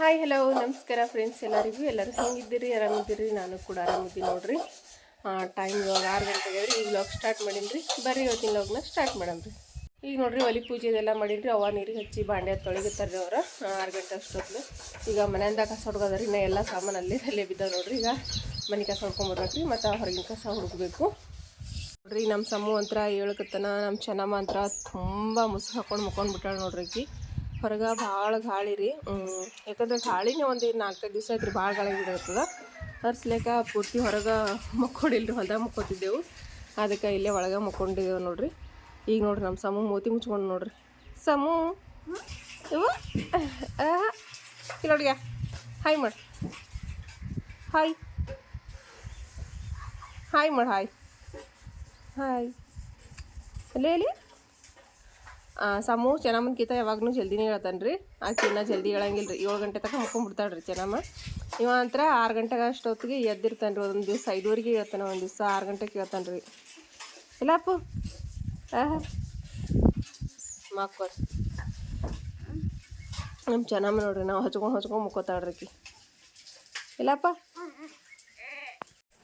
Hi hello ನಮಸ್ಕಾರ friends ಎಲ್ಲರಿಗೂ? ಎಲ್ಲರೂ ಹೆಂಗಿದ್ದೀರಿ? ಆರಾಮಿದ್ದೀರಿ? ನಾನು ಕೂಡ ಆರಾಮಿದ್ದೀನಿ ನೋಡ್ರಿ. ಟೈಮ್ ಇವಾಗ ಆರು ಗಂಟೆಗೆ ರೀ ಈಗ ಲಾಗ್ ಸ್ಟಾರ್ಟ್ ಮಾಡೀನಿ ಬರ್ರಿ ಇವತ್ತಿನ ಲಾಗ್ನ ಸ್ಟಾರ್ಟ್ ಮಾಡಮ್ರಿ ಈಗ ನೋಡ್ರಿ, ಒಲಿ ಪೂಜೆ ಇದೆಲ್ಲ ರೀ ಅವ ನೀರಿಗೆ ಹಚ್ಚಿ ಬಾಂಡೆ ತೊಳಗಿರ್ತಾರೆ ಅವ್ರು. ಆರು ಗಂಟೆ ಅಷ್ಟೊತ್ತು ಈಗ ಮನೆಯಿಂದ ಕಸ ಹುಡುಗದ್ರಿ. ನಾ ಎಲ್ಲ ಸಾಮಾನು ಅಲ್ಲೇ ಅಲ್ಲೇ ಬಿದ್ದಾವೆ ನೋಡ್ರಿ. ಈಗ ಮನೆ ಕಸ ಹೊಡ್ಕೊಂಬರ್ಬೇಕ್ರಿ ಮತ್ತು ಹೊರಗಿನ ಕಸ ಹುಡುಕ್ಬೇಕು. ನೋಡ್ರಿ ನಮ್ಮ ಸಮೂಹ ಅಂತರ ಹೇಳ್ಕತ್ತನ ನಮ್ಮ ಚೆನ್ನಮ್ಮ ಅಂತರ ತುಂಬ ಮುಸುಕು ಹಾಕೊಂಡು ಮುಕ್ಕೊಂಡು ಬಿಟ್ಟಾಳೆ ನೋಡ್ರಿ ಹೊರಗೆ ಭಾಳ ಗಾಳಿ ರೀ. ಯಾಕಂದ್ರೆ ಗಾಳಿನೇ ಒಂದು ನಾಲ್ಕೈದು ದಿವಸ ಐತ್ರಿ ಭಾಳ ಗಾಳಿ ಬಿಡತ್ತದ ಹರ್ಸ್ಲೇಕ ಪೂರ್ತಿ ಹೊರಗೆ ಮುಕ್ಕೊಂಡಿಲ್ರಿ, ಹೊಲ್ದಾಗ ಮಕ್ಕೋತಿದ್ದೆವು. ಅದಕ್ಕೆ ಇಲ್ಲೇ ಒಳಗೆ ಮುಕ್ಕೊಂಡಿದ್ದೆವು ನೋಡ್ರಿ. ಈಗ ನೋಡ್ರಿ ನಮ್ಮ ಸಮೂ ಮೂತಿ ಮುಚ್ಕೊಂಡು ನೋಡ್ರಿ. ಸಮೂ, ಇವ? ನೋಡಿಗ ಹಾಯ್ ಮಾಡಿ ಹಾಯ್ ಹಾಯ್ ಮಾಡಿ ಹಾಯ್ ಹಾಯ್ ಅಲ್ಲೇ ಸಮೂ ಚೆನ್ನಮ್ಮನ್ಕಿತ ಯಾವಾಗಲೂ ಜಲ್ದಿನೇ ಹೇಳ್ತಾನೆ ರೀ ಆಕೆ ಇನ್ನೂ ಜಲ್ದಿ ಹೇಳಂಗಿಲ್ಲ ರೀ ಏಳು ಗಂಟೆ ತನಕ ಮುಕ್ಕೊಂಬಿಡ್ತಾಳೆ ರೀ ಚೆನ್ನಮ್ಮ. ಇವ ಅಂತರ ಆರು ಗಂಟೆಗೆ ಅಷ್ಟೊತ್ತಿಗೆ ಎದ್ದಿರ್ತಾನೆ ರೀ ಒಂದು ದಿವಸ ಐದುವರೆಗೆ ಹೇಳ್ತಾನೆ, ಒಂದು ದಿವಸ ಆರು ಗಂಟೆಗೆ ಹೇಳ್ತಾನೆ ರೀ ಇಲ್ಲ ಅಪ್ಪು. ಮಕ್ಕಳು ನಮ್ಮ ಚೆನ್ನಮ್ಮ ನೋಡ್ರಿ, ನಾವು ಹಚ್ಕೊಂಡು ಹಚ್ಕೊಂಡು ಮುಕ್ಕೋತಾಳೆ ರೀ ಇಲ್ಲಪ್ಪ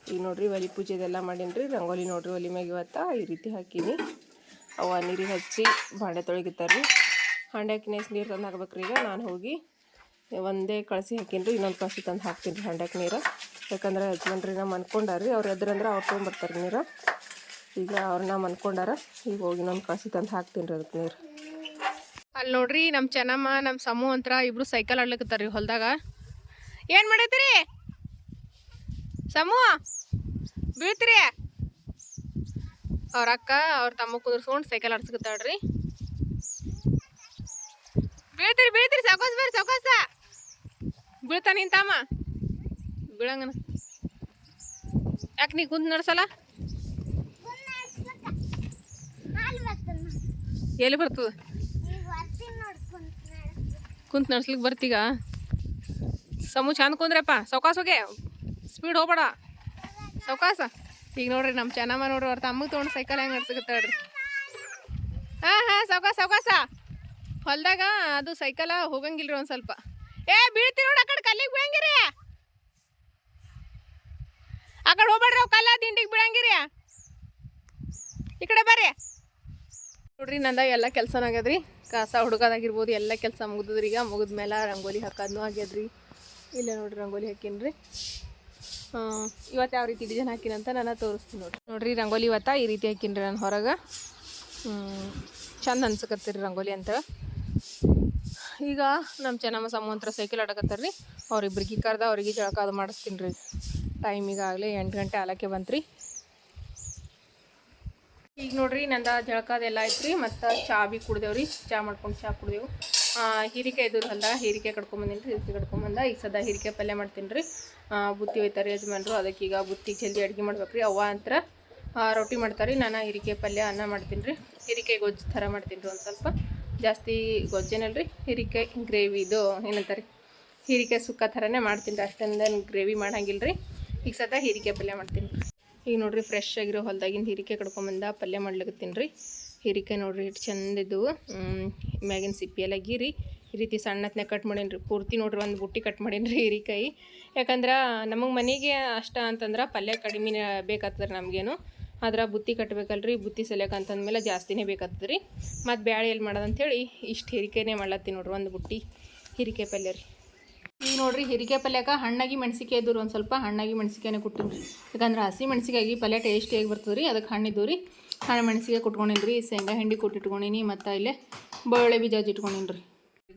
ಈಗ ನೋಡ್ರಿ, ಒಲಿ ಪೂಜೆದೆಲ್ಲ ಮಾಡೀನಿ ರೀ ರಂಗೋಲಿ ನೋಡ್ರಿ, ಒಲಿ ಮ್ಯಾಗ ಇವತ್ತ ಈ ರೀತಿ ಹಾಕೀನಿ. ಅವ ನೀರಿಗೆ ಹಚ್ಚಿ ಬಾಂಡೆ ತೊಳಗಿತಾರೆ ರೀ ನೆಸ್ ನೀರು ತಂದು ಹಾಕ್ಬೇಕ್ರಿ ಈಗ. ನಾನು ಹೋಗಿ ಒಂದೇ ಕಳಿಸಿ ಹಾಕೀನಿ ರೀ ಇನ್ನೊಂದು ಕಳಿಸಿ ತಂದು ಹಾಕ್ತೀನಿ ರೀ ಹಂಡ್ಯಾಕ ನೀರು. ಯಾಕಂದ್ರೆ ಯಜಮಾನ್ರಿ ನಾ ರೀ ಅವ್ರು ಎದ್ರಂದ್ರೆ ಅವ್ರು ತೊಗೊಂಬರ್ತಾರೆ ನೀರು. ಈಗ ಅವ್ರನ್ನ ಮನ್ಕೊಂಡಾರ, ಈಗ ಹೋಗಿ ಇನ್ನೊಂದು ಕಳಿಸಿ ತಂದು ಹಾಕ್ತೀನಿ ರೀ ಅದಕ್ಕೆ ನೀರು. ಅಲ್ಲಿ ನೋಡ್ರಿ ನಮ್ಮ ಚೆನ್ನಮ್ಮ ನಮ್ಮ ಸಮೂಹ ಅಂತರ ಇಬ್ರು ಸೈಕಲ್ ಆಡ್ಲಿಕ್ಕತ್ತಾರ ರೀ ಹೊಲ್ದಾಗ. ಏನು ಮಾಡೈತ್ರಿ? ಸಮೂಹ ಬೀಳ್ತೀರಿ? ಅವ್ರ ಅಕ್ಕ, ಅವ್ರ ತಮ್ಮ ಕುದುರ್ಸ್ಕೊಂಡು ಸೈಕಲ್ ಆಡ್ಸ್ಕೊತಾಳ್ರಿ ಬೀಳ್ತೀರಿ ಬೀಳ್ತೀರಿ ಸಾಕೋಸ್ ಬೇರೆ ಸಾಕೋಸ ಬೀಳ್ತಾ ತಮ್ಮ. ಬೀಳಂಗನ. ಯಾಕೆ ನೀ ಕುಂದ್ ನಡ್ಸಲ್ಲ? ಎಲ್ಲಿ ಬರ್ತದ? ಕುಂತ ನಡ್ಸ್ಲಿಕ್ಕೆ ಬರ್ತೀಗ? ಸಮೂ ಚಂದ ಕುಂದ್ರಪ್ಪ ಸೌಕಾಸ ಹೋಗೆ. ಸ್ಪೀಡ್ ಹೋಗ್ಬೇಡ. ಸೌಕಾಸ ಈಗ ನೋಡ್ರಿ ನಮ್ಮ ಚೆನ್ನಮ್ಮ ನೋಡ್ರಿ ಅವ್ರ ತಮ್ಮಗೆ ತೊಗೊಂಡು ಸೈಕಲ್ ಹೆಂಗೆ ನಡ್ಸಕತ್ತಾಳ್ರಿ ಹಾಂ ಹಾಂ ಸೌಕಾಸ ಸೌಕಾಸ ಹೊಲ್ದಾಗ ಅದು ಸೈಕಲ ಹೋಗಂಗಿಲ್ರಿ ಒಂದು ಸ್ವಲ್ಪ. ಏ, ಬೀಳ್ತಿ ನೋಡಿ ಆ ಕಡೆ ಕಲ್ಲಿಗೆ ಬೀಳಂಗಿರಿ. ಆ ಕಡೆ ಹೋಗ್ಬೇಡ್ರಿ ಅವು ಕಲ್ಲ, ದಿಂಡಿಗೆ ಬೀಳಂಗಿರಿ. ಈ ಕಡೆ ಬರ್ರಿ. ನೋಡ್ರಿ ನಂದ ಎಲ್ಲ ಕೆಲಸನಾಗ್ಯದ್ರಿ ಕಸ ಹುಡುಗದಾಗಿರ್ಬೋದು, ಎಲ್ಲ ಕೆಲಸ ಮುಗಿದ್ರಿ ಈಗ ಮುಗಿದ್ಮೇಲೆ ರಂಗೋಲಿ ಹಾಕೋದ್ನು ಆಗ್ಯದ್ರಿ. ಇಲ್ಲ ನೋಡ್ರಿ ರಂಗೋಲಿ ಹಾಕೀನ್ರಿ. ಇವತ್ತು ಯಾವ ರೀತಿ ಡಿಸೈನ್ ಹಾಕಿನಂತ ನಾನು ತೋರಿಸ್ತೀನಿ ನೋಡ್ರಿ. ನೋಡಿರಿ, ರಂಗೋಲಿ ಇವತ್ತು ಈ ರೀತಿ ಹಾಕಿನ್ರಿ ನಾನು ಹೊರಗೆ. ಚಂದ ಅನ್ಸಕತ್ತೀರಿ ರಂಗೋಲಿ ಅಂತ. ಈಗ ನಮ್ಮ ಚೆನ್ನಮ್ಮ ಸಮಂತ್ರ ಸೈಕಲ್ ಆಡಕತ್ತಾರ್ರಿ. ಅವ್ರಿಬ್ರಿಗೆ ಕರ್ದ ಅವ್ರಿಗೆ ಜಳಕ ಅದು ಮಾಡಿಸ್ತೀನಿ ರೀ ಟೈಮ್ ಈಗಾಗಲೇ ಎಂಟು ಗಂಟೆ ಆಲಕ್ಕೆ ಬಂತ್ರಿ. ಈಗ ನೋಡ್ರಿ, ನಂದ ಜಳಕ ಅದೆಲ್ಲ ಐತ್ರಿ, ಮತ್ತು ಚಾ ಬಿ ಕುಡ್ದೇವ್ರಿ. ಚಾ ಮಾಡ್ಕೊಂಡು ಚಾ ಕುಡ್ದೇವು. ಹೀರಿಕೆ ಇದ್ರಲ್ಲ ಹೀರಿಕೆ ಕಡ್ಕೊಂಬಂದಿನಿ ರೀ ಹೀರಿಕೆ ಕಡ್ಕೊಂಬಂದ ಈಗ ಸದಾ ಹೀರಿಕೆ ಪಲ್ಯ ಮಾಡ್ತೀನಿ ರೀ ಬುತ್ತಿ ಒಯ್ತಾರೆ ಯಜಮಾನರು. ಅದಕ್ಕೆ ಈಗ ಬುತ್ತಿಗೆ ಜಲ್ದಿ ಅಡುಗೆ ಮಾಡ್ಬೇಕು ರೀ ಅವ್ವ ಅಂತರ ರೊಟ್ಟಿ ಮಾಡ್ತಾರೆ. ರೀ ನಾನು ಹಿರಿಕೆ ಪಲ್ಯ, ಅನ್ನ ಮಾಡ್ತೀನಿ ರೀ ಹಿರಿಕೆ ಗೊಜ್ಜು ಥರ ಮಾಡ್ತೀನಿ ರೀ ಒಂದು ಸ್ವಲ್ಪ. ಜಾಸ್ತಿ ಗೊಜ್ಜೇನಲ್ಲ ರೀ ಹಿರಿಕೆ ಗ್ರೇವಿ ಇದು ಏನಂತಾರೆ? ಹಿರಿಕೆ ಸುಕ್ಕ ಥರನೇ ಮಾಡ್ತೀನಿ ರೀ ಅಷ್ಟೊಂದೇನು ಗ್ರೇವಿ ಮಾಡಂಗಿಲ್ಲ ರೀ ಈಗ ಸತ ಹೀರಿಕೆ ಪಲ್ಯ ಮಾಡ್ತೀನಿ. ಈಗ ನೋಡಿರಿ ಫ್ರೆಶ್ ಆಗಿರೋ ಹೊಲ್ದಾಗಿನ ಹೀರಿಕೆ ಕಡ್ಕೊಂಬಂದ ಪಲ್ಯ ಮಾಡ್ಲಿಕತ್ತೀನಿ ರೀ. ಹೀರಿಕೆ ನೋಡ್ರಿ ಹಿಟ್ಟು ಚಂದ ಇದ್ದವು ಮ್ಯಾಗಿನ ಸಿಪ್ಪಿ ಎಲ್ಲ ಗೀರಿ, ಈ ರೀತಿ ಸಣ್ಣತ್ನೆ ಕಟ್ ಮಾಡೀನಿ ಪೂರ್ತಿ ನೋಡ್ರಿ ಒಂದು ಬುಟ್ಟಿ ಕಟ್ ಮಾಡೀನಿ ರೀ ಹೀರಿಕಾಯಿ. ಯಾಕಂದ್ರೆ ನಮಗೆ ಮನೆಗೆ ಅಷ್ಟ ಅಂತಂದ್ರೆ ಪಲ್ಯ ಕಡಿಮೆ ಬೇಕಾಗ್ತದೆ ನಮಗೇನು. ಆದ್ರೆ ಬುತ್ತಿ ಕಟ್ಟಬೇಕಲ್ರಿ ಬುತ್ತಿ ಅಂತಂದ ಅಂತಂದ್ಮೇಲೆ ಜಾಸ್ತಿನೇ ಬೇಕಾಗ್ತದೆ ರೀ ಮತ್ತು ಬ್ಯಾಳೆ ಎಲ್ಲಿ ಮಾಡೋದಂಥೇಳಿ ಇಷ್ಟು ಹೀರಿಕೆನೇ ಮಾಡ್ಲತ್ತೀನಿ ನೋಡ್ರಿ ಒಂದು ಬುಟ್ಟಿ ಹೀರಿಕೆ ಪಲ್ಯ ರೀ. ಈಗ ನೋಡ್ರಿ ಹಿರಿಕೆ ಪಲ್ಯಕ್ಕೆ ಹಣ್ಣಾಗಿ ಮೆಣಸಿಕಾಯಿ ಇದ್ದವು ಒಂದು ಸ್ವಲ್ಪ ಹಣ್ಣಾಗಿ ಮೆಣಸಿಕಾಯಿನೇ ಕೊಟ್ಟಿನಿ ಯಾಕಂದ್ರೆ ಹಸಿ ಮೆಣಸಿಕಾಯಿ ಪಲ್ಯ ಟೇಸ್ಟಿಯಾಗಿ ಬರ್ತದೆ ರೀ ಅದಕ್ಕೆ ಹಣ್ಣಿದ್ದು ರೀ ಹಣ್ಣು ಮೆಣಸಿಗೆ ಕೊಟ್ಕೊಂಡಿನಿ ರೀ ಶೇಂಗಾ ಹಿಂಡಿ ಕೊಟ್ಟಿಟ್ಕೊಂಡಿನಿ, ಮತ್ತು ಇಲ್ಲೇ ಬೆಳ್ಳುಳ್ಳಿ ಬೀಜ ಇಟ್ಕೊಂಡಿನಿ ರೀ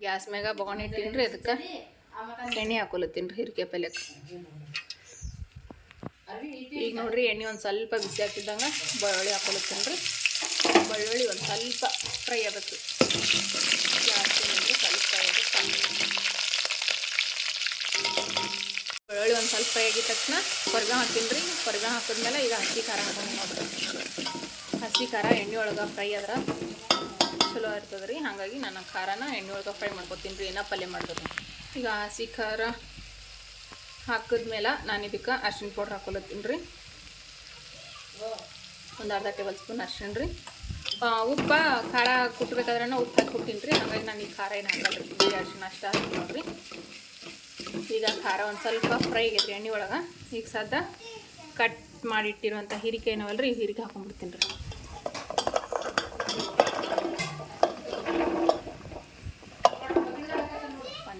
ಗ್ಯಾಸ್ ಮ್ಯಾಗ ಬೊಗಣೆ ಇಟ್ಟೀನಿ ರೀ ಅದಕ್ಕೆ ಎಣ್ಣೆ ಹಾಕೊಲತ್ತೀನಿ ರೀ ಹಿರಿಕೆ ಪಲ್ಯಕ್ಕೆ ಈಗ ನೋಡ್ರಿ ಎಣ್ಣೆ ಒಂದು ಸ್ವಲ್ಪ ಬಿಸಿ ಹಾಕಿದ್ದಂಗೆ ಬೆಳ್ಳುಳ್ಳಿ ಹಾಕೊಲತ್ತೀನಿ ರೀ ಬೆಳ್ಳುಳ್ಳಿ ಒಂದು ಸ್ವಲ್ಪ ಫ್ರೈ ಆಗಬೇಕು. ಜಾಸ್ತಿ ಸ್ವಲ್ಪ ಫ್ರೈ ಆಗಬೇಕು. ಬೆಳ್ಳುಳ್ಳಿ ಒಂದು ಸ್ವಲ್ಪ ಫ್ರೈ ಆಗಿದ ತಕ್ಷಣ ಕೊರ್ಗ ಹಾಕ್ತೀನಿ ರೀ ಕೊರ್ಗ ಹಾಕಿದ್ಮೇಲೆ ಈಗ ಹಸಿ ಖಾರ ಹಾಕೊಂಡು ನೋಡ್ರಿ. ಹಸಿ ಖಾರ, ಎಣ್ಣೆ ಒಳಗೆ ಫ್ರೈ ಆದ್ರೆ ಚಲೋ ಇರ್ತದೆ ರೀ ಹಾಗಾಗಿ ನಾನು ಖಾರನ ಎಣ್ಣೆ ಒಳಗೆ ಫ್ರೈ ಮಾಡ್ಕೊತೀನಿ ರೀ ಏನೋ ಪಲ್ಯ ಮಾಡ್ಬೋದು ಈಗ ಹಸಿ ಖಾರ ಹಾಕಿದ್ಮೇಲೆ ನಾನು ಇದಕ್ಕೆ ಅರ್ಶಿನ ಪೌಡ್ರ್ ಹಾಕೊಲತ್ತೀನಿ ರೀ. ಒಂದು ಅರ್ಧ ಟೇಬಲ್ ಸ್ಪೂನ್ ಅರ್ಶಿಣ ರೀ. ಉಪ್ಪು ಖಾರ ಕುಟ್ಬೇಕಾದ್ರೆ ಉಪ್ಪು ಹಾಕಿ ಕೊಟ್ಟಿನಿ ರೀ. ಹಾಗಾಗಿ ನಾನು ಈ ಖಾರ ಏನು ಹಾಕಲ್ಲ ರೀ ಅರ್ಶಿಣ ಅಷ್ಟು ಹಾಕಿ ನೋಡ್ರಿ. ಈಗ ಖಾರ ಒಂದು ಸ್ವಲ್ಪ ಫ್ರೈ ಆಗೈತೆ ಎಣ್ಣೆ ಒಳಗೆ. ಈಗ ಸದ್ದ ಕಟ್ ಮಾಡಿಟ್ಟಿರುವಂಥ ಹೀರಿಕೆ ರೀ ಹೀರಿಕೆ ಹಾಕೊಂಡ್ಬಿಡ್ತೀನಿ ರೀ.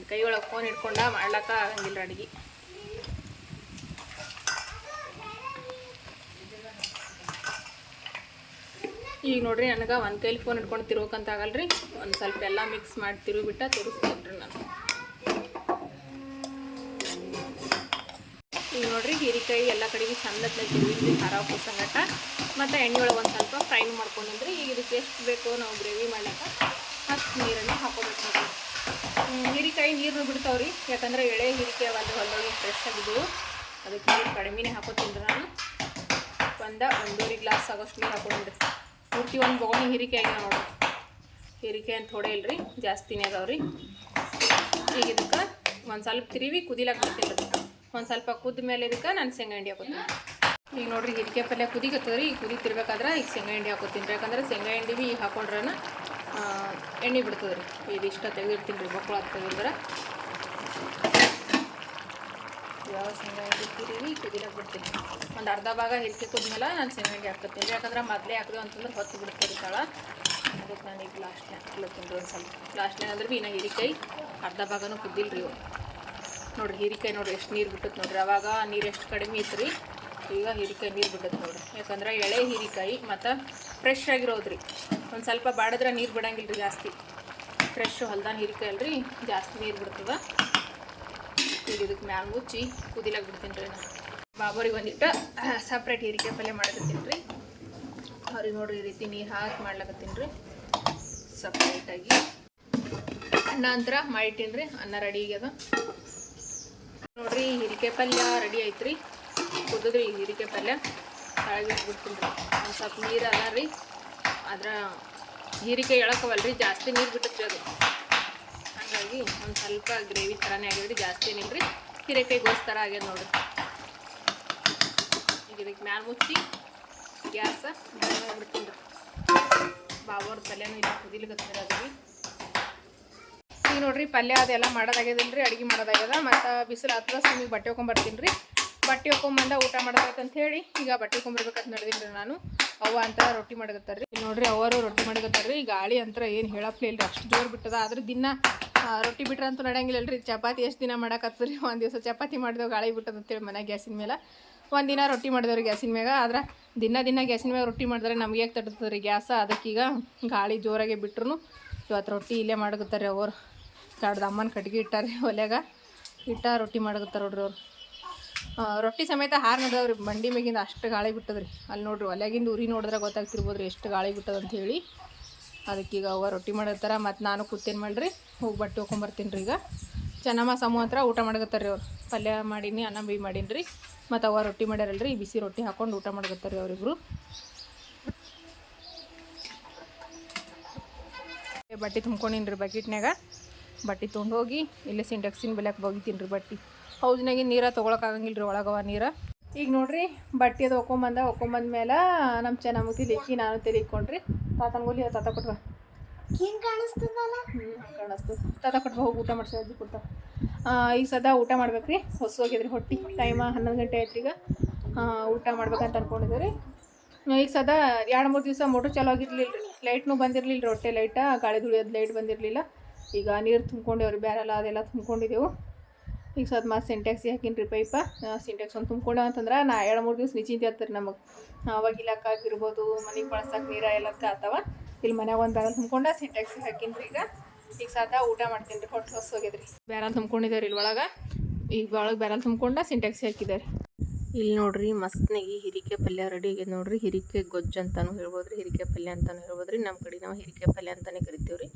ಒಂದು ಕೈ ಒಳಗೆ ಫೋನ್ ಇಟ್ಕೊಂಡ ಮಾಡ್ಲಕ್ಕ ಆಗಂಗಿಲ್ಲ ಅಡುಗೆ. ಈಗ ನೋಡ್ರಿ ನನಗೆ ಒಂದು ಕೈಲಿ ಫೋನ್ ಇಟ್ಕೊಂಡು ತಿರುಗಂತ ಆಗಲ್ರಿ. ಒಂದು ಸ್ವಲ್ಪ ಎಲ್ಲ ಮಿಕ್ಸ್ ಮಾಡಿ ತಿರುಗಿಬಿಟ್ಟ ತಿರುಗಿಸ್ತೀನಿ ನಾನು. ಈಗ ನೋಡ್ರಿ ಹೀರಿಕಾಯಿ ಎಲ್ಲ ಕಡೆಗೆ ಚಂದ ತಿರುಗಿದ್ರಿ ಖಾರ ಸಂಗಟ. ಮತ್ತು ಎಣ್ಣೆ ಒಳಗೆ ಒಂದು ಸ್ವಲ್ಪ ಫ್ರೈ ಮಾಡ್ಕೊಂಡಿದ್ರಿ ಈಗ ಇದಕ್ಕೆ ಎಷ್ಟು ಬೇಕೋ ನಾವು ಗ್ರೇವಿ ಮಾಡ್ಲಾಕ ಹತ್ತು ನೀರನ್ನು ಹಾಕೋಬೇಕು ಹೀರಿಕಾಯಿ ನೀರು ಬಿಡ್ತಾವ್ರಿ. ಯಾಕಂದ್ರೆ ಎಳೆ ಹೀರಿಕಾಯಿ ಒಂದು ಹೊಲದೊಳಗೆ ಫ್ರೆಶ್ ಆಗಿದ್ದವು ಅದಕ್ಕೆ ನೀರು ಕಡಿಮೆನೇ ಹಾಕೋತೀನಿ ನಾನು. ಒಂದ ಒಂದೂವರೆ ಗ್ಲಾಸ್ ಆಗೋಷ್ಟು ನೀರು ಹಾಕೊಂಡಿರಿ ಪೂರ್ತಿ ಒಂದು ಬೊಗಣಿ ಹೀರಿಕಾಯಿ ನೋಡ್ರಿ. ಹೀರಿಕಾಯಿ ಅಂತ ಥೋಡೆ ಇಲ್ರಿ, ಜಾಸ್ತಿನೇ ಅದಾವ್ರಿ. ಈಗ ಇದಕ್ಕೆ ಒಂದು ಸ್ವಲ್ಪ ತಿರುವಿ ಕುದಿಲಾಕ ಬಿಡ್ತೀನಿ ರೀ. ಒಂದು ಸ್ವಲ್ಪ ಕುದ್ದ ಮೇಲೆ ಇದಕ್ಕೆ ನಾನು ಶೇಂಗಾ ಹಿಂಡಿ ಹಾಕೋತೀನಿ. ಈಗ ನೋಡ್ರಿ, ಹೀರಿಕಾಯಿ ಪಲ್ಯ ಕುದಿಗತ್ತದ್ರಿ. ಈಗ ಕುದಿತಿರ್ಬೇಕಾದ್ರೆ ಈಗ ಶೇಂಗಾ ಹಿಂಡಿ ಹಾಕೋತೀನಿ ಯಾಕಂದ್ರೆ ಶೇಂಗಾ ಹಿಂಡಿ ಭೀ ಈಗ ಹಾಕೊಂಡ್ರೆ ಎಣ್ಣೆ ಬಿಡ್ತದೆ ರೀ. ಇದು ಇಷ್ಟ ತೆಗೆದಿರ್ತೀನಿ ರೀ ಬಕ್ಕಳ ತೆಗೆದ್ರೆ ಯಾವ ಶೇಂಗಾ ಹಿಡಿತೀರಿ ಕುದಿಲಾಕ ಬಿಡ್ತೀನಿ. ಒಂದು ಅರ್ಧ ಭಾಗ ಹಿಲ್ಕಿ ಕುದ್ಮೇಲೆ ನಾನು ಹಿಂಡಿ ಹಾಕ್ತೀನಿ ರೀ. ಯಾಕಂದ್ರೆ ಮೊದಲೇ ಹಾಕಿದೆ ಅಂತಂದ್ರೆ ಹೊತ್ತು ರೀ ತಾಳ ಅದಕ್ಕೆ ನಾನು ಈಗ ಲಾಸ್ಟ್ನೇ ಹಾಕ್ಲತ್ತೀನಿ ರೀ ಒಂದು ಸ್ವಲ್ಪ. ಲಾಸ್ಟ್ನೇ ಅಂದ್ರೆ ಭೀ ಇನ್ನು ಹೀರಿಕಾಯಿ ಅರ್ಧ ಭಾಗನೂ ಕುದ್ದಿಲ್ಲ ರೀ ನೋಡ್ರಿ, ಹೀರಿಕಾಯಿ ನೋಡ್ರಿ, ಎಷ್ಟು ನೀರು ಬಿಟ್ಟತ್ ನೋಡ್ರಿ. ಅವಾಗ ನೀರು ಎಷ್ಟು ಕಡಿಮೆ ಇತ್ತು ರೀ, ಈಗ ಹೀರಿಕಾಯಿ ನೀರು ಬಿಟ್ಟತ್ ನೋಡ್ರಿ. ಯಾಕಂದ್ರೆ ಎಳೆ ಹೀರಿಕಾಯಿ ಮತ್ತು ಫ್ರೆಶ್ ಆಗಿರೋದ್ರಿ. ಒಂದು ಸ್ವಲ್ಪ ಬಾಡಿದ್ರೆ ನೀರು ಬಿಡಂಗಿಲ್ಲ ರೀ ಜಾಸ್ತಿ. ಫ್ರೆಶ್ ಹೊಲ್ದಾನ ಹೀರಿಕಾಯಿ ಅಲ್ರಿ ಜಾಸ್ತಿ ನೀರು ಬಿಡ್ತದ. ಈಗ ಇದಕ್ಕೆ ಮ್ಯಾಲ ಮುಚ್ಚಿ ಕುದಿಲಾಗ ಬಿಡ್ತೀನಿ ರೀ ನಾನು ಬಾಬರಿಗೆ ಒಂದಿಟ್ಟು ಸಪ್ರೇಟ್ ಹೀರಿಕಾಯಿ ಪಲ್ಯ ಮಾಡಕತ್ತೀನಿ ರೀ ಅವ್ರಿಗೆ ನೋಡ್ರಿ ಈ ರೀತಿ ನೀರು ಹಾಕಿ ಮಾಡ್ಲಕತ್ತೀನಿ ರೀ ಸಪ್ರೇಟಾಗಿ ಅನ್ನ ಅಂತರ ಮಾಡಿಟ್ಟೀನಿ ರೀ ಅನ್ನ ರೆಡಿ ಆಗ್ಯದ. ನೋಡ್ರಿ ಹೀರಿಕಾಯಿ ಪಲ್ಯ ರೆಡಿ ಐತ್ರಿ. ಈ ಹೀರಿಕಾಯಿ ಪಲ್ಯ. ಕೆಳಗೆ ಬಿಡ್ತೀನಿ ರೀ ಒಂದು ಸ್ವಲ್ಪ ನೀರು ಅದ ರೀ ಅದ್ರ ಹೀರಿಕಾಯಿ ಎಳಕವಲ್ರಿ, ಜಾಸ್ತಿ ನೀರು ಬಿಟ್ಟತ್ರಿ ಅದು. ಹಾಗಾಗಿ ಒಂದು ಸ್ವಲ್ಪ ಗ್ರೇವಿ ಥರನೇ ಆಗ್ಯದ್ರಿ ಜಾಸ್ತಿ ಏನಿಲ್ಲ ರೀ ಹೀರೆಕಾಯಿ ಗೋಸ್ ಥರ ಆಗ್ಯದ ನೋಡ್ರಿ. ಈಗ ಇದಕ್ಕೆ ಮ್ಯಾಲ ಮುಚ್ಚಿ ಗ್ಯಾಸ ಬಿಡ್ತೀನಿ ರೀ ಬಾಬೋರ್ ಪಲ್ಯನೂ ಇಲ್ಲ ಅದ್ರಿ ಈಗ ನೋಡ್ರಿ, ಪಲ್ಯ ಅದೆಲ್ಲ ಮಾಡೋದಾಗ್ಯದಲ್ಲ ರೀ ಅಡುಗೆ ಮಾಡೋದಾಗ್ಯದ, ಮತ್ತು ಬಿಸಿಲು ಹತ್ರ ಸುಮ್ಮಿಗೆ ಬಟ್ಟೆ ಹೊಕೊಂಬರ್ತೀನಿ ರೀ ಬಟ್ಟೆ ಹೊಕೊಂಬಂದ ಊಟ ಅಂತ ಹೇಳಿ ಈಗ ಬಟ್ಟೆ ಹೊಕೊಂಬರ್ಬೇಕಂತ ನಡೆದಿಲ್ಲ ರೀ ನಾನು. ಅವ್ವ ಅಂತ ರೊಟ್ಟಿ ಮಾಡಕತ್ತಾರ ರೀ ನೋಡ್ರಿ ಅವರು ರೊಟ್ಟಿ ಮಾಡಕತ್ತಾರ ರೀ ಗಾಳಿ ಅಂತರ ಏನು ಹೇಳಪ್ಲೇ ಇಲ್ಲ ಅಷ್ಟು ಜೋರು ಬಿಟ್ಟದ. ಆದ್ರೆ ದಿನ ರೊಟ್ಟಿ ಬಿಟ್ರೆ ಅಂತೂ ನಡೆಯಂಗಿಲ್ಲ ರೀ ಚಪಾತಿ ಎಷ್ಟು ದಿನ ಮಾಡಕತ್ತದ್ರಿ ಒಂದು ದಿವಸ ಚಪಾತಿ ಮಾಡಿದೆವು ಗಾಳಿ ಬಿಟ್ಟದ ಅಂತೇಳಿ ಮನೆ ಗ್ಯಾಸಿನ ಮೇಲೆ ಒಂದಿನ ದಿನ ರೊಟ್ಟಿ ಮಾಡಿದವ್ರಿ ಗ್ಯಾಸಿನ ಮ್ಯಾಗ. ಆದ್ರೆ ದಿನ ದಿನ ಗ್ಯಾಸಿನ ಮ್ಯಾಗ ರೊಟ್ಟಿ ಮಾಡಿದ್ರೆ ನಮಗೆ ಯಾಕೆ ತಡತದ್ರಿ ರೀ ಗ್ಯಾಸ ಅದಕ್ಕೀಗ ಗಾಳಿ ಜೋರಾಗೆ ಬಿಟ್ರು ಇವತ್ತು ರೊಟ್ಟಿ ಇಲ್ಲೇ ಮಾಡಕತ್ತಾರೆ ಅವ್ರು. ದೊಡ್ಡದ ಅಮ್ಮನ ಕಟ್ಗೆ ಇಟ್ಟಾರ್ರಿ ಒಲೆಗ ಇಟ್ಟ ರೊಟ್ಟಿ ಮಾಡಕತ್ತಾರ ನೋಡ್ರಿ ಅವ್ರು. ರೊಟ್ಟಿ ಸಮೇತ ಹಾರ್ ನದವ್ರಿ ಬಂಡಿ ಮೇಗಿಂದ ಅಷ್ಟು ಗಾಳಿ ಬಿಟ್ಟದ್ರಿ. ಅಲ್ಲಿ ನೋಡ್ರಿ ಒಲೆಗಿಂದ ಉರಿ ನೋಡಿದ್ರೆ ಗೊತ್ತಾಗ್ತಿರ್ಬೋದ್ರಿ ಎಷ್ಟು ಗಾಳಿ ಬಿಟ್ಟದ ಅಂತ ಹೇಳಿ ಅದಕ್ಕೀಗ ಅವ್ವ ರೊಟ್ಟಿ ಮಾಡತ್ತಾರ ಮತ್ತು ನಾನು ಕೂತೇನು ಮಾಡ್ರಿ, ಹೋಗಿ ಬಟ್ಟೆ ಹೋಗ್ಕೊಂಬರ್ತೀನಿ ರೀ ಈಗ. ಚೆನ್ನಮ್ಮ ಸಮೂಹ ಹತ್ರ ಊಟ ಮಾಡಕತ್ತಾರ ರೀ ಅವ್ರು. ಪಲ್ಯ ಮಾಡೀನಿ, ಅನ್ನ ಬಿ ಮಾಡೀನಿ ರೀ. ಮತ್ತು ಅವ ರೊಟ್ಟಿ ಮಾಡ್ಯಾರಲ್ರಿ ಬಿಸಿ ರೊಟ್ಟಿ ಹಾಕೊಂಡು ಊಟ ಮಾಡಕತ್ತಾರ ರೀ ಅವರಿಬ್ರು. ಬಟ್ಟೆ ತುಂಬ್ಕೊಂಡಿನಿ ರೀ ಬಕೆಟ್ನಾಗ ಬಟ್ಟೆ ತೊಗೊಂಡೋಗಿ ಇಲ್ಲೇ ಸಿಂಟೆಕ್ಸಿನ ಬೆಲೆಗೆ ಬಗಿತೀನಿ ರೀ ಬಟ್ಟೆ. ಹೌಸ್ನಾಗಿನ ನೀರ ತೊಗೊಳಕ್ಕಾಗಂಗಿಲ್ಲ ರೀ ಒಳಗವ ನೀರ. ಈಗ ನೋಡ್ರಿ, ಬಟ್ಟೆ ಅದು ಒಕ್ಕೊಂಬಂದ ಮೇಲೆ ನಮ್ಮ ಚೆನ್ನಾಗಿ ಲಿಕ್ಕಿ ನಾನು ತಿಲಿಕೊಂಡ್ರಿ ತಾತನ್ಗೋಲಿ ತಾತ ಕೊಟ್ವ ಹಿಂಗ್ ಕಾಣಿಸ್ತದಲ್ಲ ತಾತ ಕೊಟ್ವ ಹೋಗಿ ಊಟ ಮಾಡ್ಸಿ, ಅಜ್ಜಿ ಕೊಡ್ತಾವ ಈಗ ಸದಾ ಊಟ ಮಾಡ್ಬೇಕ್ರಿ. ಹೊಸ ಹೋಗಿದ್ರಿ ಹೊಟ್ಟಿ. ಟೈಮ ಹನ್ನೊಂದು ಗಂಟೆ ಆಯ್ತು ಈಗ ಊಟ ಮಾಡ್ಬೇಕಂತ ಅನ್ಕೊಂಡಿದ್ದೀವಿ ಈಗ ಸದಾ ಎರಡು ಮೂರು ದಿವಸ ಮೋಟ್ರ್ ಚಾಲು ಆಗಿರಲಿಲ್ಲ ಲೈಟ್ನು ಬಂದಿರಲಿಲ್ಲ ರೊಟ್ಟೆ ಲೈಟ ಗಾಳಿ ದುಡಿಯೋದು ಲೈಟ್ ಬಂದಿರಲಿಲ್ಲ. ಈಗ ನೀರು ತುಂಬ್ಕೊಂಡೇವ್ರಿ ಬೇರೆಲ್ಲ ಅದೆಲ್ಲ ತುಂಬ್ಕೊಂಡಿದ್ದೆವು. ಈಗ ಸ್ವಲ್ಪ ಮತ್ತೆ ಸಿಂಟೆಕ್ಸ್ ಹಾಕಿನ್ರಿ ಪೈಪ. ಸಿಂಟ್ಯಾಕ್ಸ್ ಒಂದು ತುಂಬ್ಕೊಂಡೇವು ಅಂತಂದ್ರೆ ನಾ ಎರಡು ಮೂರು ದಿವಸ ನಿಚಿಂತೆ ಆಗ್ತಾರೆ ನಮಗೆ. ಅವಾಗ ಇಲ್ಲಕ್ಕಾಗಿರ್ಬೋದು ಮನೆಗೆ ಬಳಸಕ್ಕೆ ನೀರ ಎಲ್ಲ ಆತವ ಇಲ್ಲಿ ಮನ್ಯಾಗ ಒಂದು ಬ್ಯಾರಲ್ ತುಂಬ್ಕೊಂಡ ಸಿಂಟೆಕ್ಸ್ ಹಾಕಿನ್ರಿ ಈಗ. ಈಗ ಸಾಧ ಊಟ ಮಾಡ್ತೀನಿ ರೀ ಹೊಟ್ಟೆ ಹೊಸ ಹೋಗಿದ್ರಿ ಬ್ಯಾರಲ್ ತುಂಬ್ಕೊಂಡಿದ್ದಾರೆ ಇಲ್ಲಿ ಒಳಗೆ ಈಗ ಒಳಗೆ ಬ್ಯಾರಲ್ ತುಂಬ್ಕೊಂಡ ಸಿಂಟ್ಯಾಕ್ಸ್ ಹಾಕಿದ್ದಾರೆ ಇಲ್ಲಿ ನೋಡ್ರಿ ಮಸ್ತ್ನಾಗಿ ಹಿರಿಕೆ ಪಲ್ಯ ರೆಡಿ ಆಗ್ಯದ ನೋಡ್ರಿ. ಹಿರಿಕೆ ಗೊಜ್ಜು ಅಂತಾನೂ ಹೇಳ್ಬೋದು ರೀ ಹಿರಿಕೆ ಪಲ್ಯ ಅಂತಾನು ಹೇಳ್ಬೋದು ರೀ ನಮ್ಮ ಕಡೆ ನಾವು ಹಿರಿಕೆ ಪಲ್ಯ ಅಂತಾನೆ ಕರಿತೀವಿ ರೀ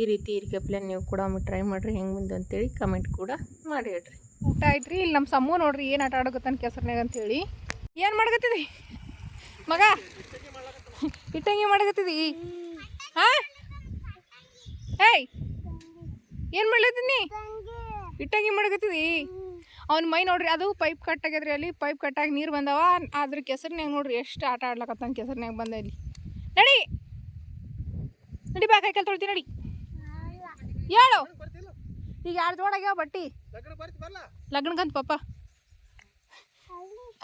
ಈ ರೀತಿ ಹಿರಿಕೆ ಪಲ್ಯ ನೀವು ಕೂಡ ಒಮ್ಮೆ ಟ್ರೈ ಮಾಡಿರಿ, ಹೆಂಗೆ ಮುಂದೆ ಅಂತೇಳಿ ಕಮೆಂಟ್ ಕೂಡ ಮಾಡಿ ಹೇಳ್ರಿ. ಊಟ ಆಯ್ತು ರೀ ಇಲ್ಲಿ ನಮ್ಮ ಸಮ್ಮು ನೋಡ್ರಿ ಏನು ಆಟ ಆಡಕತ್ತಾನ ಕೆಸರ್ನಾಗ ಅಂತೇಳಿ. ಏನು ಮಾಡಕತ್ತಿದಿ? ಮಗ ಇಟ್ಟಂಗಿ ಮಾಡಕತ್ತಿದಿ? ಹಾಂ? ಏಯ್, ಏನು ಮಾಡ್ಲತ್ತೀನಿ ಇಟ್ಟಂಗಿ ಮಾಡಕತ್ತಿದಿ? ಅವ್ನ ಮೈ ನೋಡ್ರಿ, ಅದು ಪೈಪ್ ಕಟ್ ಆಗ್ಯದ್ರಿ ಅಲ್ಲಿ ಪೈಪ್ ಕಟ್ಟಾಗಿ ನೀರು ಬಂದವ, ಆದ್ರೆ ಕೆಸರಿನಾಗ ನೋಡ್ರಿ ಎಷ್ಟು ಆಟ ಆಡ್ಲಕತ್ತಾನ ಕೆಸರಿನಾಗ ಬಂದ ಇಲ್ಲಿ ನಡಿ! ನಡಿ ಬಾ, ಕೈ ತೊಳ್ತಿ, ನಡಿ. ಹೇಳು ಈಗ ಎರಡು ಜೋಡಾಗ್ಯಾವ ಬಟ್ಟಿ? ಲಗ್ನಕ್ಕಂತ ಪಪ್ಪ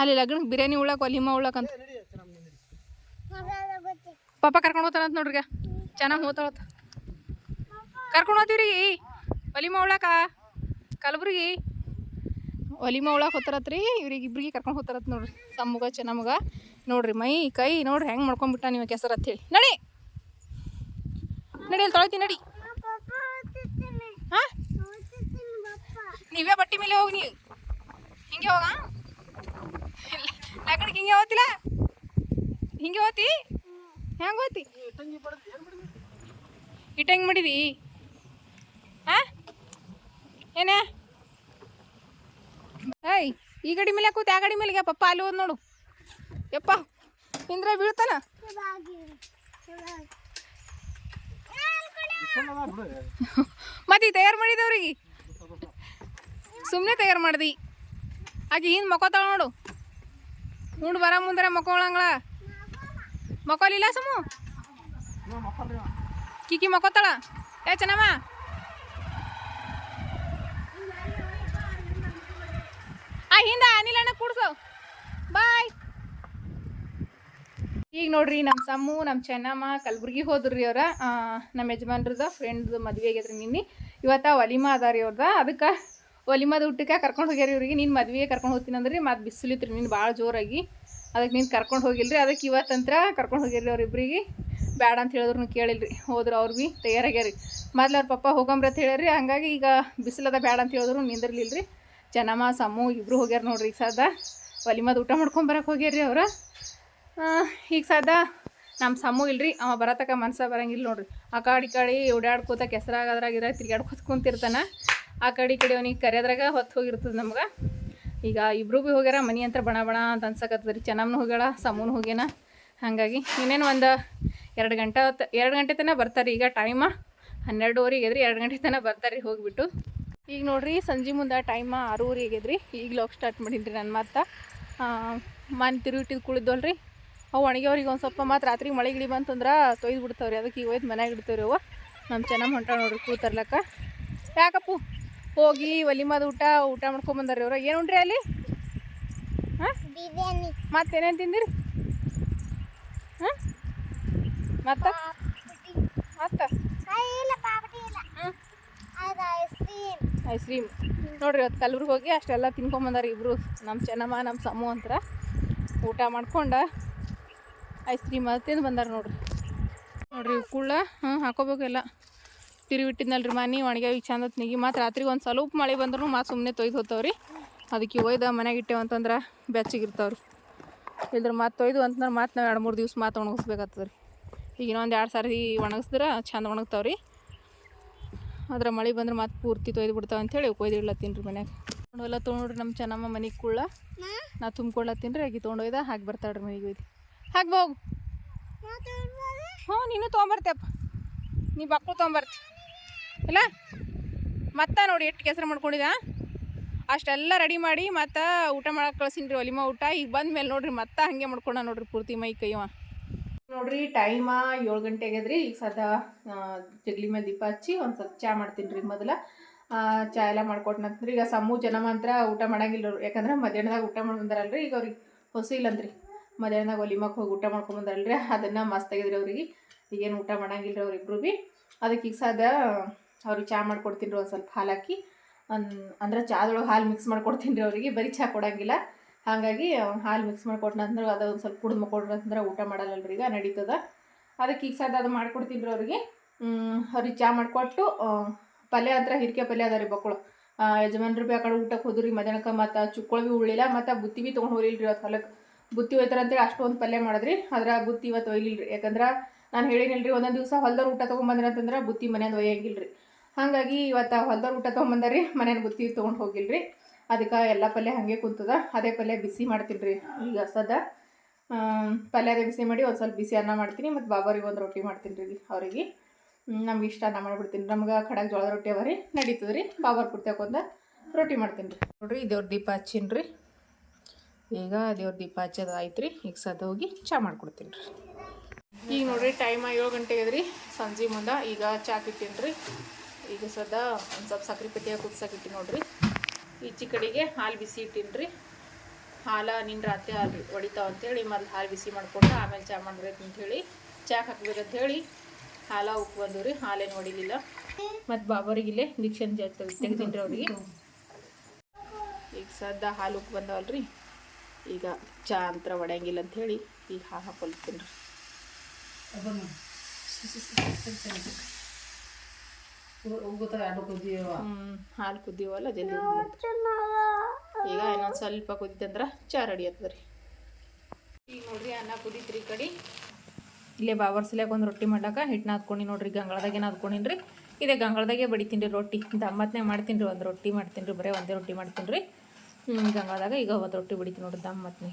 ಅಲ್ಲಿ ಲಗ್ನಕ್ಕೆ ಬಿರಿಯಾನಿ ನಡಿ ನಮ್ಮ ನಡಿ ಪಪ್ಪ ಕರ್ಕೊಂಡು ಹೋಗ್ತಾನಂತ ನೋಡ್ರಿ ಈಗ ಚೆನ್ನಾಗಿ ಹೋಗ್ತಾಳತ್ತ ಕರ್ಕೊಂಡು ಹೋಗ್ತೀವ್ರಿ. ಒಲಿಮ ಉಳ್ಳಾಕ. ಕಲಬುರ್ಗಿ. ಒಲಿಮ ಒಳಗೆ ಹೋಗ್ತಾರತ್ರಿ ಇವ್ರಿಗೆ ಇಬ್ರಿಗೆ ಕರ್ಕೊಂಡು ಹೋಗ್ತಾರತ್ ನೋಡ್ರಿ. ತಮ್ಮಗ ಚೆನ್ನಮ್ಮಗ ನೋಡ್ರಿ ಮೈ, ಕೈ, ನೋಡ್ರಿ ಹೆಂಗೆ ಮಾಡ್ಕೊಂಡ್ಬಿಟ್ಟ ನೀವು ಕೆಸರು ಅಂತ ಹೇಳಿ. ನಡಿ! ನಡಿ ಅಲ್ಲಿ ತೊಳಿತೀನಿ ನಡಿ. ಹಾಂ? ನೀವೇ ಬಟ್ಟೆ ಮೇಲೆ ಹೋಗಿ ನೀವು. ಹಿಂಗೆ ಹೋಗ? ಹಿಂಗೆ ಹೋಗ್ತಿಲ್ಲ? ಹಿಂಗೆ ಹೋತಿ ಹೆಂಗೆ ಹೋತಿ ಇಟ್ಟು ಹೆಂಗೆ ಮಾಡಿದಿ? ಹಾಂ? ಏನೇ? ಏಯ್, ಈ ಗಡಿ ಮೇಲೆ ಕೂತ, ಆ ಗಡಿ ಮೇಲೆ ಪಪ್ಪ ಅಲ್ಲಿ ಹೋದ್ ನೋಡು. ಯಪ್ಪ, ಇಂದ್ರ ಬೀಳ್ತಾನ? ಮತ್ತೆ ತಯಾರು ತಯಾರು ಮಾಡಿದವ್ರಿಗೆ. ಸುಮ್ಮನೆ ತಯಾರು ಮಾಡ್ದಿ. ಆಕಿ ಹಿಂದೆ ಮಕ್ಕೋತಾಳ ನೋಡು. ಉಂಡು ಬರ ಮುಂದ್ರೆ ಮಕ್ಕೊಳಂಗಳ ಮಕ್ಕೋಲಿಲ್ಲ ಸಮು? ಕಿಕಿ ಮಕ್ಕೋತಾಳ ಏ, ಚೆನ್ನಮ್ಮ. ಹಿಂದ ಅನಿಲ್ ಅಣ್ಣ ಕೂಡ್ಸು. ಬಾಯ್. ಈಗ ನೋಡ್ರಿ ನಮ್ಮ ಸಮ್ಮು ನಮ್ಮ ಚೆನ್ನಮ್ಮ, ಕಲ್ಬುರ್ಗಿ ಹೋದ್ರಿ ಅವ್ರ. ನಮ್ಮ ಯಜಮಾನ್ರದ ಫ್ರೆಂಡ್ದು ಮದ್ವೆ ಆಗ್ಯದ್ರಿ ನಿನ್ನೆ. ಇವತ್ತ ಒಲಿಮಾ ಅದಾರಿ ಅವ್ರದ. ಅದಕ್ಕೆ ಒಲಿಮಾದ ಊಟಕ್ಕೆ ಕರ್ಕೊಂಡು ಹೋಗ್ಯಾರ ಇವ್ರಿಗೆ. ನೀನು ಮದ್ವೆಗೆ ಕರ್ಕೊಂಡು ಹೋಗ್ತೀನಿ ಅಂದ್ರೆ ಮತ್ತೆ ಬಿಸಿಲಿತ್ರಿ ನೀನು ಭಾಳ ಜೋರಾಗಿ. ಅದಕ್ಕೆ ನೀನು ಕರ್ಕೊಂಡು ಹೋಗಿಲ್ರಿ. ಅದಕ್ಕೆ ಇವತ್ತಂತ್ರ ಕರ್ಕೊಂಡು ಹೋಗ್ಯಾರಿ ಅವ್ರಿಬ್ರಿಗೆ ಬೇಡ ಅಂತ ಹೇಳಿದ್ರು ಕೇಳಿಲ್ರಿ. ಹೋದ್ರು ಅವ್ರು ಭೀ ತಯಾರಾಗ್ಯಾರಿ ಮೊದ್ಲು ಅವ್ರ ಪಪ್ಪ ಹೋಗಂಬ್ರಿ ಅಂತ ಹೇಳ್ಯಾರಿ ಹಂಗಾಗಿ ಈಗ ಬಿಸಿಲದ ಬ್ಯಾಡ ಅಂತ ಹೇಳಿದ್ರು ನಿಂದಿರ್ಲಿಲ್ರಿ. ಚೆನ್ನಮ್ಮ ಸಮ್ಮು ಇಬ್ಬರು ಹೋಗ್ಯಾರ ನೋಡ್ರಿ ಈಗ ಸದ ಒಲಿಮದ ಊಟ ಮಾಡ್ಕೊಂಬರಕ್ಕೆ ಹೋಗ್ಯಾರ್ರಿ ಅವ್ರ. ಈಗ ಸದ ನಮ್ಮ ಸಮೂ ಇಲ್ರಿ, ಅವ ಬರತಕ್ಕ ಮನ್ಸ ಬರಂಗಿಲ್ಲ ನೋಡ್ರಿ. ಆ ಕಾಡಿ ಕಾಡಿ ಓಡಾಡ್ಕೋತ ಕೆಸರಾಗದ್ರಾಗ ಇದ್ರಾಗ ತಿರ್ಗಾಡ್ಕೋತ ಕುಂತಿರ್ತಾನ. ಆ ಕಡೆ ಈ ಕಡೆ ಅವ್ನಿಗೆ ಕರೆಯೋದ್ರಾಗ ಹೊತ್ತು ಹೋಗಿರ್ತದೆ ನಮ್ಗೆ. ಈಗ ಇಬ್ರು ಭೀ ಹೋಗ್ಯಾರ, ಮನೆ ಅಂತ ಬಣ ಬಣ ಅಂತ ಅನ್ಸಕತ್ತದ ರೀ. ಚೆನ್ನಮ್ಮನ ಹೋಗ್ಯಾಳ ಸಮೂನು ಹೋಗ್ಯಾನ. ಹಾಗಾಗಿ ಇನ್ನೇನು ಒಂದು ಎರಡು ಗಂಟೆ ಹೊತ್ತು, ಎರಡು ಗಂಟೆ ತನಕ ಬರ್ತಾರೆ ಈಗ ಟೈಮ ಹನ್ನೆರಡುವರೆಗೆ ಎದ್ರಿ, ಎರಡು ಗಂಟೆ ತನಕ ಬರ್ತಾರೆ ಹೋಗ್ಬಿಟ್ಟು. ಈಗ ನೋಡ್ರಿ ಸಂಜೆ ಮುಂದೆ ಟೈಮ ಆರೂವರೆ ಆಗಿದ್ರಿ. ಈಗ ಲಾಕ್ ಸ್ಟಾರ್ಟ್ ಮಾಡಿದ್ರಿ ನನ್ನ ಮತ್ತೆ. ಮನೆ ತಿರುಗಿಟ್ಟಿದ್ದು ಕುಳಿದ್ವಲ್ರಿ ಅವು ಒಣಗ್ಯವ್ರಿಗೆ ಒಂದು ಸ್ವಲ್ಪ ಮಾತ್ರ ರಾತ್ರಿ ಮಳೆ ಗಿಳಿ ಬಂತಂದ್ರೆ ತೊಯ್ದು ಬಿಡ್ತಾವ್ರಿ. ಅದಕ್ಕೆ ಈಗ ಒಯ್ದು ಮನೆಯಾಗ ಇಡ್ತಾವ್ರಿ ಅವ. ನಮ್ಮ ಚೆನ್ನಾಗಿ ಹೊಂಟ ನೋಡ್ರಿ ಕೂತರ್ಲಕ್ಕ ಯಾಕಪ್ಪು? ಹೋಗಿ ಒಲಿಮದ ಊಟ ಊಟ ಮಾಡ್ಕೊಂಬಂದಾರಿ ಅವ್ರು. ಏನು ಉಂಡ್ರಿ ಅಲ್ಲಿ? ಹಾಂ ಮತ್ತೇನೇನು ತಿಂದಿರಿ? ಹಾಂ ಮತ್ತೆ? ಮತ್ತೆ ಇಲ್ಲ ಪಾಪಟಿ ಇಲ್ಲ ಹ್ಞೂ ಅದು ಐಸ್ ಕ್ರೀಮ್. ನೋಡ್ರಿ ಇವತ್ತು ಕಲ್ಬುರ್ಗಿ ಹೋಗಿ ಅಷ್ಟೆಲ್ಲ ತಿನ್ಕೊಂಬಂದಾರ ಇಬ್ರು. ನಮ್ಮ ಚೆನ್ನಮ್ಮ ನಮ್ಮ ಸಮ್ಮು ಅಂತರ. ಊಟ ಮಾಡ್ಕೊಂಡು ಐಸ್ ಕ್ರೀಮ್ ಅದು ತಿಂದು ಬಂದಾರ ನೋಡ್ರಿ. ನೋಡ್ರಿ ಕುಳ್ಳ ಹ್ಞೂ ಹಾಕೋಬೇಕು ಎಲ್ಲ. ತಿರುವಿಟ್ಟಿದ್ನಲ್ರಿ ಮನೆ ಒಣಗ್ಯಾವ ಚಂದ ನಿಗಿ. ಮತ್ತು ರಾತ್ರಿಗೆ ಒಂದು ಸ್ವಲ್ಪ ಮಳೆ ಬಂದ್ರೂ ಮತ್ತು ಸುಮ್ಮನೆ ತೊಯ್ದು ಹೋಗ್ತಾವ್ರಿ. ಅದಕ್ಕೆ ಒಯ್ದು ಮನೆಗೆ ಇಟ್ಟೇವು ಅಂತಂದ್ರೆ ಬೆಚ್ಚಗಿರ್ತಾವ್ರಿ ಇಲ್ದ್ರ ಮತ್ತೆ ತೊಯ್ದು ಅಂತಂದ್ರೆ ಮತ್ತೆ ನಾವು ಎರಡು ಮೂರು ದಿವ್ಸ ಮಾತು ಒಣಗಿಸ್ಬೇಕಾಗ್ತದೆ ರೀ ಈಗ ಇನ್ನೊಂದು ಎರಡು ಸಾರಿ ಒಣಗಿಸಿದ್ರೆ ಚಂದ ಒಣಗ್ತಾವ್ರಿ. ಅದ್ರ ಮಳೆ ಬಂದ್ರೆ ಮತ್ತೆ ಪೂರ್ತಿ ತೊಯ್ದು ಬಿಡ್ತಾವ ಅಂತೇಳಿ ಕೊಯ್ದು ಇಡ್ಲತ್ತೀನಿ ರೀ ಮನ್ಯಾಗ. ತೊಗೊಂಡೆಲ್ಲ ತೊಗೊಂಡ್ರಿ ನಮ್ಮ ಚೆನ್ನಮ್ಮ ಮನೆಗೆ ಕುಳ್ಳ ನಾ ತುಂಬ್ಕೊಳತ್ತೀನಿ ರೀ ಆಗಿ ತೊಗೊಂಡೊಯ್ದ, ಹಾಕಿ ಬರ್ತಾಳ್ರಿ ಮನೆಗೆ ಒಯ್ದು. ಹಾಕಿ ಹೋಗು. ಹ್ಞೂ, ನೀನು ತೊಗೊಂಬರ್ತೇಪ್ಪ. ನೀ ಬಕ್ಕಳು ತೊಗೊಂಬರ್ತಿ. ಇಲ್ಲ? ಮತ್ತೆ ನೋಡಿ ಎಷ್ಟು ಕೆಸರು ಮಾಡ್ಕೊಂಡಿದ ಅಷ್ಟೆಲ್ಲ ರೆಡಿ ಮಾಡಿ ಮತ್ತೆ ಊಟ ಮಾಡಕ್ಕೆ ಕಳ್ಸಿನ್ರಿ ರೀ ಒಲಿಮ ಊಟ. ಈಗ ಬಂದ ಮೇಲೆ ನೋಡ್ರಿ ಮತ್ತೆ ಹಂಗೆ ಮಾಡ್ಕೊಂಡ ನೋಡ್ರಿ ಪೂರ್ತಿ ಮೈ ಕೈವ ನೋಡ್ರಿ ಟೈಮ ಏಳು ಗಂಟೆ ಆಗ್ಯದ್ರಿ. ಈಗ ಸದಾ ಜಗ್ಲಿ ಮೇಲೆ ದೀಪ ಹಚ್ಚಿ ಒಂದು ಸ್ವಲ್ಪ ಚಾ ಮಾಡ್ತೀನಿ ರೀ ಮೊದಲ ಚಾ ಎಲ್ಲ ಮಾಡ್ಕೊಟ್ನಂತ್ರಿ ಈಗ ಸಮ್ಮು ಜನ ಮಾತ್ರ ಊಟ ಮಾಡಂಗಿಲ್ಲ ಯಾಕಂದ್ರೆ ಮಧ್ಯಾಹ್ನದಾಗ ಊಟ ಮಾಡಿ ಬಂದಾರಲ್ರಿ ಈಗ ಅವ್ರಿಗೆ ಹೊಸ ಇಲ್ಲಂದ್ರಿ ಮಧ್ಯಾಹ್ನದಾಗ ಒಲಿಮಕ್ಕೆ ಹೋಗಿ ಊಟ ಮಾಡ್ಕೊಂಡ್ ಬಂದಾರಲ್ರಿ ಅದನ್ನು ಮಸ್ತ್ ಆಗಿದ್ರಿ ಅವ್ರಿಗೆ. ಈಗೇನು ಊಟ ಮಾಡಂಗಿಲ್ಲ ಅವ್ರಿಬ್ರು ಭೀ ಅದಕ್ಕೆ ಈಗ ಸದ ಅವ್ರಿಗೆ ಚಾ ಮಾಡ್ಕೊಡ್ತೀನಿ ರೀ ಒಂದು ಸ್ವಲ್ಪ ಹಾಲು ಹಾಕಿ. ಅಂದ್ರೆ ಚಾದೊಳಗೆ ಹಾಲು ಮಿಕ್ಸ್ ಮಾಡ್ಕೊಡ್ತೀನಿ ರೀ ಅವರಿಗೆ. ಬರೀ ಚಾ ಕೊಡಂಗಿಲ್ಲ. ಹಾಗಾಗಿ ಹಾಲು ಮಿಕ್ಸ್ ಮಾಡಿಕೊಟ್ನಂದ್ರೆ ಅದು ಒಂದು ಸ್ವಲ್ಪ ಕುಡಿದು ಮಾಡ್ಕೊಡ್ರಿ ಅಂದ್ರೆ ಊಟ ಮಾಡಲ್ಲಲ್ರಿ, ಈಗ ನಡೀತದ. ಅದಕ್ಕೆ ಈಗ ಸದ ಅದು ಮಾಡ್ಕೊಡ್ತೀನಿ ರೀ ಅವ್ರಿಗೆ ಅವ್ರಿಗೆ ಚಹಾ ಮಾಡಿಕೊಟ್ಟು ಪಲ್ಯ ಹತ್ರ ಹಿರಿಕೆ ಪಲ್ಯ ಅದ ರೀ ಬಕ್ಕಳು ಯಜಮಾನ್ರು ಭೀ ಆ ಕಡೆ ಊಟಕ್ಕೆ ಹೋದ್ರಿ ಮಧ್ಯಾಹ್ನಕ್ಕೆ ಮತ್ತು ಚುಕ್ಕಳು ಭೀ ಉಳ್ಳಿಲ್ಲ, ಮತ್ತು ಬುತ್ತಿ ಭೀ ತೊಗೊಂಡು ರೀ ಅವತ್ತು ಹೊಲಕ್ಕೆ ಬುತ್ತಿ ಒಯ್ತಾರ ಅಂತೇಳಿ ಅಷ್ಟೊಂದು ಪಲ್ಯ ಮಾಡಿದ್ರಿ ಅದ್ರ ಬುತ್ತಿ ಇವತ್ತು ಒಯ್ಲಿಲ್ಲ ರೀ ಯಾಕಂದ್ರೆ ನಾನು ಹೇಳಿನಿಲ್ರಿ ಒಂದೊಂದು ದಿವಸ ಹೊಲ್ದವ್ರು ಊಟ ತೊಗೊಂಬಂದ್ರೆ ಅಂತಂದ್ರೆ ಬುತ್ತಿ ಮನೆಯಿಂದ ಒಯ್ಯಂಗಿಲ್ಲ ರೀ ಹಾಗಾಗಿ ಇವತ್ತು ಹೊಲ್ದವ್ರು ಊಟ ತೊಗೊಂಬಂದಾರಿ ಮನೇನ ಬುತ್ತಿ ತೊಗೊಂಡು ಹೋಗಿಲ್ಲ ರೀ ಅದಕ್ಕೆ ಎಲ್ಲ ಪಲ್ಯ ಹಾಗೆ ಕುಂತದ. ಅದೇ ಪಲ್ಯ ಬಿಸಿ ಮಾಡ್ತೀನಿ ರೀ ಈಗ ಸದ ಪಲ್ಯದೇ ಬಿಸಿ ಮಾಡಿ ಒಂದು ಸ್ವಲ್ಪ ಬಿಸಿ ಅನ್ನ ಮಾಡ್ತೀನಿ ಮತ್ತು ಬಾಬರಿಗೆ ಒಂದು ರೊಟ್ಟಿ ಮಾಡ್ತೀನಿ ರೀ ಅವರಿಗೆ. ನಮ್ಗೆ ಇಷ್ಟ ಅನ್ನ ಮಾಡಿಬಿಡ್ತೀನಿ. ನಮ್ಗೆ ಕಡಾಗ ಜೋಳದ ರೊಟ್ಟಿ ಅವರಿ ನಡೀತದೆ ರೀ ಬಾಬರ್ ಹಾಕೊಂಡ ರೊಟ್ಟಿ ಮಾಡ್ತೀನಿ ರೀ ನೋಡ್ರಿ ದೇವ್ರ ದೀಪ ಹಚ್ಚೀನಿ ರೀ ಈಗ ದೇವ್ರ ದೀಪ ಹಚ್ಚೋದು ಆಯ್ತು ರೀ ಈಗ ಸದ ಹೋಗಿ ಚಾ ಮಾಡ್ಕೊಡ್ತೀನಿ ರೀ ಈಗ ನೋಡಿರಿ, ಟೈಮ ಏಳು ಗಂಟೆಗೆ ರೀ ಸಂಜೆ ಮುಂದೆ ಈಗ ಚಾ ಕಿತ್ತೀನಿ ರೀ ಈಗ ಸದಾ ಒಂದು ಸ್ವಲ್ಪ ಸಕ್ರೆ ಪಟ್ಟಿಯಾಗಿ ಕುದಿಸಾಕಿಟ್ಟಿ ನೋಡ್ರಿ. ಈಚೆ ಕಡೆಗೆ ಹಾಲು ಬಿಸಿ ಇಟ್ಟಿನ್ರಿ. ಹಾಲು ನಿನ್ನ ರಾತ್ರಿ ಹಾಲು ಹೊಡಿತಾವ ಅಂತೇಳಿ ಮೊದಲು ಹಾಲು ಬಿಸಿ ಮಾಡಿಕೊಂಡು ಆಮೇಲೆ ಚಾ ಮಾಡ್ಬೇಕು ಅಂಥೇಳಿ ಚಾಕ್ ಹಾಕ್ಬೇಕಂತ ಹೇಳಿ ಹಾಲ ಉಪ್ಪು ರೀ ಹಾಲೇನು ಹೊಡಿಲಿಲ್ಲ. ಮತ್ತು ಬಾಬರಿಗಿಲ್ಲೇ ದೀಕ್ಷನ್ ತೆಗ್ದೀನಿ ರೀ ಅವ್ರಿಗೆ. ಈಗ ಸದ್ದ ಹಾಲು ಉಪ್ಪು ಬಂದವಲ್ರಿ. ಈಗ ಚಾ ಅಂತರ ಒಡೆಯಂಗಿಲ್ಲ ಅಂಥೇಳಿ ಈಗ ಹಾಲು ಹಾಕೊಳ್ತೀನಿ ರೀ ಹ್ಮ್ ಹಾಲು ಕುದಿಯವಲ್ಲ ಜಲ್ದಿ ಈಗ ಇನ್ನೊಂದು ಸ್ವಲ್ಪ ಕುದಿತಂದ್ರೆ ಚಾರ್ ರೆಡಿ ಆತದ ರೀ ಈಗ ನೋಡ್ರಿ ಅನ್ನ ಕುದೀತ್ರಿ ಈ ಕಡೆ. ಇಲ್ಲೇ ಬಾಬರ್ ಸಲಿಯಾಗ ಒಂದು ರೊಟ್ಟಿ ಮಾಡಾಕ ಹಿಟ್ಟನ್ನ ಹಾಕ್ಕೊಂಡಿ ನೋಡ್ರಿ ಗಂಗಳದಾಗೇನು ಹಾದ್ಕೊಂಡಿನಿ ರೀ ಇದೇ ಗಂಗಳದಾಗೆ ಬಡಿತೀನಿ ರೀ ರೊಟ್ಟಿ. ದಮ್ಮತ್ನೇ ಮಾಡ್ತೀನಿ ರೀ ಒಂದು ರೊಟ್ಟಿ ಮಾಡ್ತೀನಿ ರೀ ಬರೀ ಒಂದೇ ರೊಟ್ಟಿ ಮಾಡ್ತೀನಿ ರೀ ಗಂಗಳದಾಗ ಈಗ ಒಂದು ರೊಟ್ಟಿ ಬಡಿತೀನಿ ನೋಡ್ರಿ ದಮ್ಮತ್ನೇ.